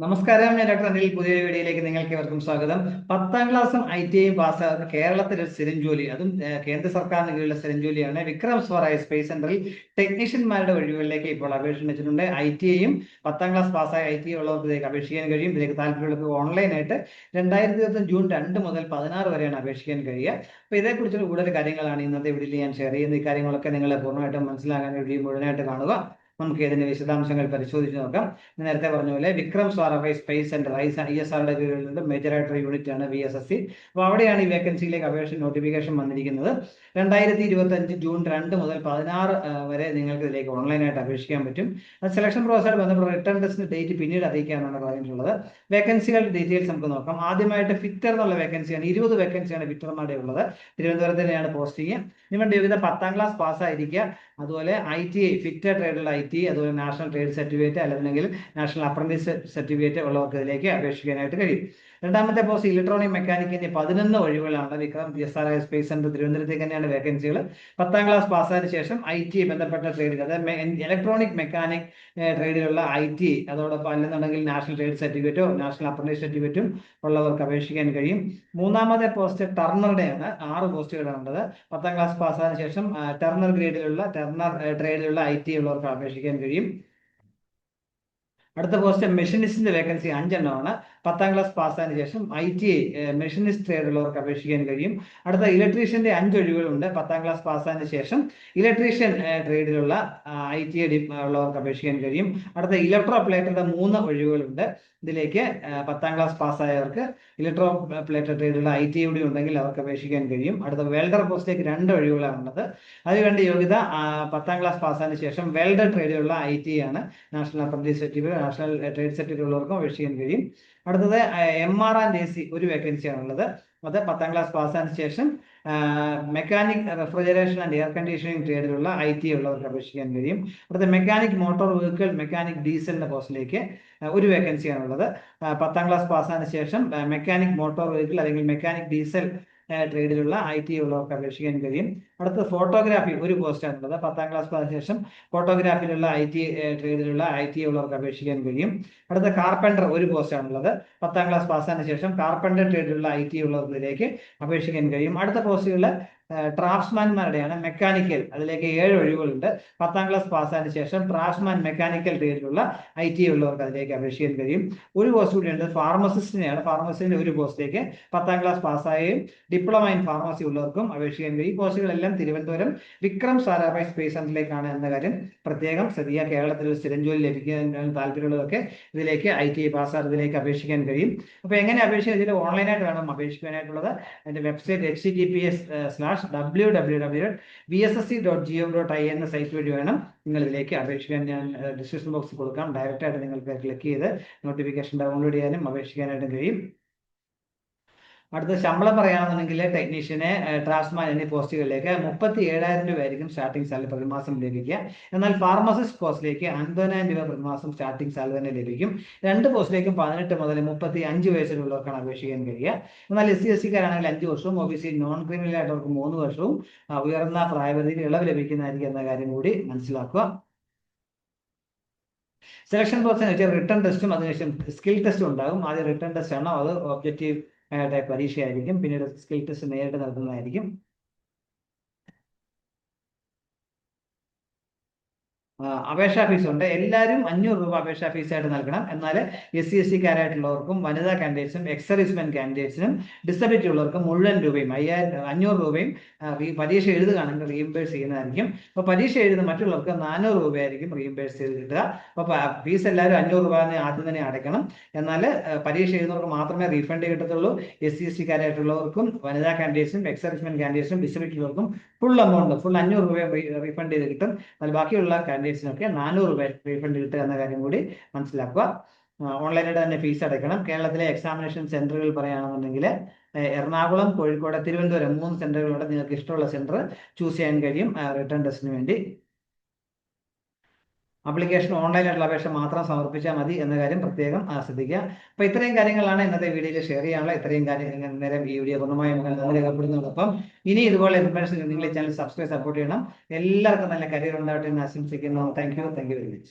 നമസ്കാരം ഞാൻ ഡോക്ടർ അനിൽ. പുതിയ വീഡിയോയിലേക്ക് നിങ്ങൾക്ക് ഏവർക്കും സ്വാഗതം. പത്താം ക്ലാസ്സും ഐ ടി ഐയും പാസ്സാകുന്ന കേരളത്തിൽ ഒരു സ്ഥിരം ജോലി അതും കേന്ദ്ര സർക്കാരിന് കീഴിലുള്ള സ്ഥിരം ജോലിയാണ് വിക്രം സ്വറായ സ്പേസ് സെന്ററിൽ ടെക്നീഷ്യന്മാരുടെ ഒഴിവുകളിലേക്ക് ഇപ്പോൾ അപേക്ഷ വെച്ചിട്ടുണ്ട്. ഐ ടി ഐയും പത്താം ക്ലാസ് പാസ്സായ ഐ ടി ഐ ഉള്ളവർക്ക് ഇതിലേക്ക് അപേക്ഷിക്കാൻ കഴിയും. ഇതിലേക്ക് താല്പര്യമുള്ളവർക്ക് ഓൺലൈനായിട്ട് രണ്ടായിരത്തി ഇരുപത്തി ജൂൺ രണ്ട് മുതൽ പതിനാറ് വരെയാണ് അപേക്ഷിക്കാൻ കഴിയുക. അപ്പോൾ ഇതേക്കുറിച്ചുള്ള കൂടുതൽ കാര്യങ്ങളാണ് ഇന്നത്തെ വീഡിയോയിൽ ഞാൻ ഷെയർ ചെയ്യുന്നത്. ഈ കാര്യങ്ങളൊക്കെ നിങ്ങൾ പൂർണമായിട്ടും മനസ്സിലാക്കാൻ വീഡിയോ മുഴുവനായിട്ട് കാണുക. നമുക്ക് ഇതിന്റെ വിശദാംശങ്ങൾ പരിശോധിച്ച് നോക്കാം. നേരത്തെ പറഞ്ഞ പോലെ Vikram Sarabhai space centre I S ആറുടെ കീഴിലുള്ള മേജർ ആയിട്ടുള്ള യൂണിറ്റ് ആണ് വി എസ് എസ് സി അപ്പോൾ അവിടെയാണ് ഈ വേക്കൻസിയിലേക്ക് അപേക്ഷ നോട്ടിഫിക്കേഷൻ വന്നിരിക്കുന്നത്. രണ്ടായിരത്തി ഇരുപത്തി അഞ്ച് ജൂൺ രണ്ട് മുതൽ പതിനാറ് വരെ നിങ്ങൾക്ക് ഇതിലേക്ക് ഓൺലൈനായിട്ട് അപേക്ഷിക്കാൻ പറ്റും. സെലക്ഷൻ പ്രോസസ്സായിട്ട് ബന്ധപ്പെട്ട റിട്ടേൺ ടെസ്റ്റിന് ഡേറ്റ് പിന്നീട് അറിയിക്കാനാണ് പറഞ്ഞിട്ടുള്ളത്. വേക്കൻസികളുടെ ഡീറ്റെയിൽസ് നമുക്ക് നോക്കാം. ആദ്യമായിട്ട് ഫിറ്റർ എന്നുള്ള വേക്കൻസിയാണ് ഇരുപത് വേക്കൻസിയാണ് ഫിറ്റർമാരുടെ ഉള്ളത്. തിരുവനന്തപുരത്ത് തന്നെയാണ് പോസ്റ്റിംഗ് നിങ്ങളുടെ വിവിധ പത്താം ക്ലാസ് പാസ്സായിരിക്കുക അതുപോലെ ഐ ടി ഐ ഫിറ്റർ ട്രേഡുള്ള ഐ ടി അതുപോലെ നാഷണൽ ട്രേഡ് സർട്ടിഫിക്കറ്റ് അല്ലെങ്കിൽ നാഷണൽ അപ്രന്റീസ് സർട്ടിഫിക്കറ്റ് ഉള്ളവർക്ക് ഇതിലേക്ക് അപേക്ഷിക്കാനായിട്ട് കഴിയും. രണ്ടാമത്തെ പോസ്റ്റ് ഇലക്ട്രോണിക് മെക്കാനിക്കിന്റെ പതിനൊന്ന് ഒഴിവുകളാണ് Vikram P S R I space centre തിരുവനന്തപുരത്തേക്ക് തന്നെയാണ് വേക്കൻസികൾ പത്താം ക്ലാസ് പാസ്സായതിനു ശേഷം ഐ ടി ബന്ധപ്പെട്ട ട്രേഡിൽ അതായത് ഇലക്ട്രോണിക് മെക്കാനിക് ട്രേഡിലുള്ള ഐ ടി അതോടൊപ്പം അല്ലെന്നുണ്ടെങ്കിൽ നാഷണൽ ട്രേഡ് സർട്ടിഫിക്കറ്റോ നാഷണൽ അപ്രന്റീസ് സർട്ടിഫിക്കറ്റും ഉള്ളവർക്ക് അപേക്ഷിക്കാൻ കഴിയും. മൂന്നാമത്തെ പോസ്റ്റ് ടർണറുടെയാണ് ആറ് പോസ്റ്റുകളാണ് ഉള്ളത്. പത്താം ക്ലാസ് പാസ്സായതിനു ശേഷം ടെർണർ ഗ്രേഡിലുള്ള ടെർണർ ട്രേഡിലുള്ള ഐ ടി ഉള്ളവർക്ക് അപേക്ഷിക്കാൻ കഴിയും. അടുത്ത പോസ്റ്റ് മെഷീനിസ്റ്റിന്റെ വേക്കൻസി അഞ്ചെണ്ണമാണ്. പത്താം ക്ലാസ് പാസ്സായതിനു ശേഷം I T I machinist trade ഉള്ളവർക്ക് അപേക്ഷിക്കാൻ കഴിയും. അടുത്ത ഇലക്ട്രീഷ്യന്റെ അഞ്ച് ഒഴിവുകളുണ്ട്. പത്താം ക്ലാസ് പാസ്സായതിനു ശേഷം ഇലക്ട്രീഷ്യൻ ട്രേഡിലുള്ള ഐ ടി ഐ ഉള്ളവർക്ക് അപേക്ഷിക്കാൻ കഴിയും. അടുത്ത ഇലക്ട്രോ പ്ലേറ്ററുടെ മൂന്ന് ഒഴിവുകളുണ്ട്. ഇതിലേക്ക് പത്താം ക്ലാസ് പാസ്സായവർക്ക് ഇലക്ട്രോ പ്ലേറ്റർ ട്രേഡിലുള്ള ഐ ടി കൂടി ഉണ്ടെങ്കിൽ അവർക്ക് അപേക്ഷിക്കാൻ കഴിയും. അടുത്ത വെൽഡർ പോസ്റ്റിലേക്ക് രണ്ട് ഒഴിവുകളാണുള്ളത്. അതിനുവേണ്ട യോഗ്യത പത്താം ക്ലാസ് പാസ്സായതിനു ശേഷം വെൽഡർ ട്രേഡിലുള്ള ഐ ടി ആണ് national apprentice certificate national trade certificate ഉള്ളവർക്കും അപേക്ഷിക്കാൻ കഴിയും. അടുത്തത് M R and A C ഒരു വേക്കൻസി ആണുള്ളത്. അത് പത്താം ക്ലാസ് പാസ്സായതിനു ശേഷം mechanic refrigeration and air conditioning ട്രേഡിലുള്ള I T ഉള്ളവർക്ക് അപേക്ഷിക്കാൻ കഴിയും. അടുത്ത മെക്കാനിക് മോട്ടോർ വെഹിക്കിൾ മെക്കാനിക് ഡീസലിന്റെ പോസ്റ്റിലേക്ക് ഒരു വേക്കൻസിയാണുള്ളത് പത്താം ക്ലാസ് പാസ്സായതിനു ശേഷം മെക്കാനിക് മോട്ടോർ വെഹിക്കിൾ അല്ലെങ്കിൽ മെക്കാനിക് ഡീസൽ ട്രേഡിലുള്ള ഐ ടി ഉള്ളവർക്ക് അപേക്ഷിക്കാൻ കഴിയും. അടുത്ത ഫോട്ടോഗ്രാഫി ഒരു പോസ്റ്റാണുള്ളത് പത്താം ക്ലാസ് പാസ്സായതിനു ശേഷം ഫോട്ടോഗ്രാഫിയിലുള്ള ഐ ടി ട്രേഡിലുള്ള ഐ ടി ഉള്ളവർക്ക് അപേക്ഷിക്കാൻ കഴിയും. അടുത്ത കാർപ്പന്റർ ഒരു പോസ്റ്റാണുള്ളത് പത്താം ക്ലാസ് പാസ്സായതിനു ശേഷം കാർപ്പന്റർ ട്രേഡിലുള്ള ഐ ടി ഉള്ളവരിലേക്ക് അപേക്ഷിക്കാൻ കഴിയും. അടുത്ത പോസ്റ്റുകൾ ഡ്രാഫ്റ്റ്സ്മാൻമാരുടെയാണ് മെക്കാനിക്കൽ. അതിലേക്ക് ഏഴ് ഒഴിവുകളുണ്ട്. പത്താം ക്ലാസ് പാസ്സായതിനു ശേഷം ഡ്രാഫ്റ്റ്സ്മാൻ മെക്കാനിക്കൽ ട്രേഡിലുള്ള ഐ ടി ഉള്ളവർക്ക് അതിലേക്ക് അപേക്ഷിക്കാൻ കഴിയും. ഒരു പോസ്റ്റ് കൂടിയുണ്ട് ഫാർമസിസ്റ്റിനെയാണ്. ഫാർമസിന്റെ ഒരു പോസ്റ്റിലേക്ക് പത്താം ക്ലാസ് പാസ്സായും ഡിപ്ലോമ ഇൻ ഫാർമസി ഉള്ളവർക്കും അപേക്ഷിക്കാൻ കഴിയും. ഈ പോസ്റ്റുകളെല്ലാം തിരുവനന്തപുരം വിക്രം സാരാഭായ് സ്പേസ് സെന്ററിലേക്കാണ് എന്ന കാര്യം പ്രത്യേകം ശ്രദ്ധിക്കുക കേരളത്തിൽ ഒരു സ്ഥിരം ജോലി താല്പര്യമുള്ളതൊക്കെ ഇതിലേക്ക് ഐ ടി പാസ്സാർ ഇതിലേക്ക് അപേക്ഷിക്കാൻ കഴിയും. അപ്പോൾ എങ്ങനെ അപേക്ഷിക്കുക ഇതിൽ ഓൺലൈനായിട്ട് വേണം അപേക്ഷിക്കാനായിട്ടുള്ളത് അതിന്റെ website H T P S slash W W W V S S C dot G O dot I എന്ന സൈറ്റ് വഴി വേണം നിങ്ങൾ ഇതിലേക്ക് അപേക്ഷിക്കാൻ ഞാൻ ഡിസ്ക്രിപ്ഷൻ ബോക്സിൽ കൊടുക്കാം. ഡയറക്റ്റായിട്ട് നിങ്ങൾക്ക് ക്ലിക്ക് ചെയ്ത് നോട്ടിഫിക്കേഷൻ ഡൗൺലോഡ് ചെയ്യാനും അപേക്ഷിക്കാനായിട്ടും കഴിയും. അടുത്ത ശമ്പളം പറയുകയാണെന്നുണ്ടെങ്കിൽ ടെക്നീഷ്യനെ ട്രാൻസ്മാൻ എന്നീ പോസ്റ്റുകളിലേക്ക് മുപ്പത്തി ഏഴായിരം രൂപ ആയിരിക്കും സ്റ്റാർട്ടിംഗ് സാലറി പ്രതിമാസം ലഭിക്കുക. എന്നാൽ ഫാർമസിസ്റ്റ് പോസ്റ്റിലേക്ക് അൻപതിനായിരം രൂപ പ്രതിമാസം സ്റ്റാർട്ടിംഗ് സാലറി തന്നെ ലഭിക്കും. രണ്ട് പോസ്റ്റിലേക്കും പതിനെട്ട് മുതൽ മുപ്പത്തി അഞ്ച് വയസ്സിലുള്ളവർക്കാണ് അപേക്ഷിക്കാൻ കഴിയുക. എന്നാൽ എസ് സി എസ് സിക്കാരാണെങ്കിൽ അഞ്ച് വർഷവും O B C non criminal ആയിട്ടവർക്ക് മൂന്ന് വർഷവും ഉയർന്ന പ്രായപരിധിയിൽ ഇളവ് ലഭിക്കുന്നതായിരിക്കും എന്ന കാര്യം കൂടി മനസ്സിലാക്കുക. സെലക്ഷൻ പ്രോസസ് വെച്ചാൽ റിട്ടേൺ ടെസ്റ്റും അതിനുശേഷം സ്കിൽ ടെസ്റ്റും ഉണ്ടാകും. ആദ്യം റിട്ടേൺ ടെസ്റ്റ് ആണോ അത് ഒബ്ജക്റ്റീവ് ടൈപ്പ് പരീക്ഷയായിരിക്കും. പിന്നീട് സ്കിൽ ടെസ്റ്റ് നേരിട്ട് നടത്തുന്നതായിരിക്കും. അപേക്ഷാ ഫീസ് ഉണ്ട്. എല്ലാവരും അഞ്ഞൂറ് രൂപ അപേക്ഷാ ഫീസായിട്ട് നൽകണം. എന്നാൽ എസ് സി എസ് സിക്കാരായിട്ടുള്ളവർക്കും വനിതാ കാൻഡിഡേറ്റ്സും എക്സർവീസ്മെൻ കാൻഡിഡേറ്റ്സിനും ഡിസബിലിറ്റി ഉള്ളവർക്കും മുഴുവൻ രൂപയും അയ്യായിരം അഞ്ഞൂറ് രൂപയും പരീക്ഷ എഴുതുകയാണെങ്കിൽ റീഇംബേഴ്സ് ചെയ്യുന്നതായിരിക്കും. അപ്പോൾ പരീക്ഷ എഴുതുന്ന മറ്റുള്ളവർക്ക് നാനൂറ് രൂപയായിരിക്കും റീഇംബേഴ്സ് ചെയ്ത് കിട്ടുക. അപ്പോൾ ഫീസ് എല്ലാവരും അഞ്ഞൂറ് രൂപ ആദ്യം തന്നെ അടയ്ക്കണം. എന്നാൽ പരീക്ഷ എഴുതുന്നവർക്ക് മാത്രമേ റീഫണ്ട് കിട്ടത്തുള്ളൂ. എസ് സി എസ് സിക്കാരായിട്ടുള്ളവർക്കും വനിതാ കാൻഡിഡേറ്റ്സും എക്സർവീസ്മെൻ കാൻഡിഡേറ്റ്സും ഡിസബിലിറ്റി ഉള്ളവർക്കും ഫുൾ എമൗണ്ട് ഫുൾ അഞ്ഞൂറ് രൂപ റീഫണ്ട് ചെയ്ത് കിട്ടും. എന്നാൽ ബാക്കിയുള്ള കാൻഡിഡേറ്റ്സിനൊക്കെ നാനൂറ് രൂപ റീഫണ്ട് കിട്ടുക എന്ന കാര്യം കൂടി മനസ്സിലാക്കുക. ഓൺലൈനായിട്ട് തന്നെ ഫീസ് അടയ്ക്കണം. കേരളത്തിലെ എക്സാമിനേഷൻ സെന്ററുകൾ പറയുകയാണെന്നുണ്ടെങ്കിൽ എറണാകുളം കോഴിക്കോട് തിരുവനന്തപുരം മൂന്ന് സെന്ററുകളുണ്ട് നിങ്ങൾക്ക് ഇഷ്ടമുള്ള സെന്റർ ചൂസ് ചെയ്യാൻ കഴിയും റിട്ടേൺ ടെസ്റ്റിന് വേണ്ടി. ആപ്ലിക്കേഷൻ ഓൺലൈനായിട്ടുള്ള അപേക്ഷ മാത്രം സമർപ്പിച്ചാൽ മതി എന്ന കാര്യം പ്രത്യേകം ആസ്വദിക്കുക. അപ്പോൾ ഇത്രയും കാര്യങ്ങളാണ് ഇന്നത്തെ വീഡിയോയിൽ ഷെയർ ചെയ്യാനുള്ള ഇത്രയും കാര്യങ്ങൾ നേരം ഈ വീഡിയോ പൂർണമായും രേഖപ്പെടുന്നതോടൊപ്പം ഇനി ഇതുപോലെ ഇൻഫർമേഷൻ നിങ്ങൾ ചാനൽ സബ്സ്ക്രൈബ് സപ്പോർട്ട് ചെയ്യണം. എല്ലാവർക്കും നല്ല കരിയർ ഉണ്ടാവട്ടെ എന്ന് ആശംസിക്കുന്നു. Thank you thank you very much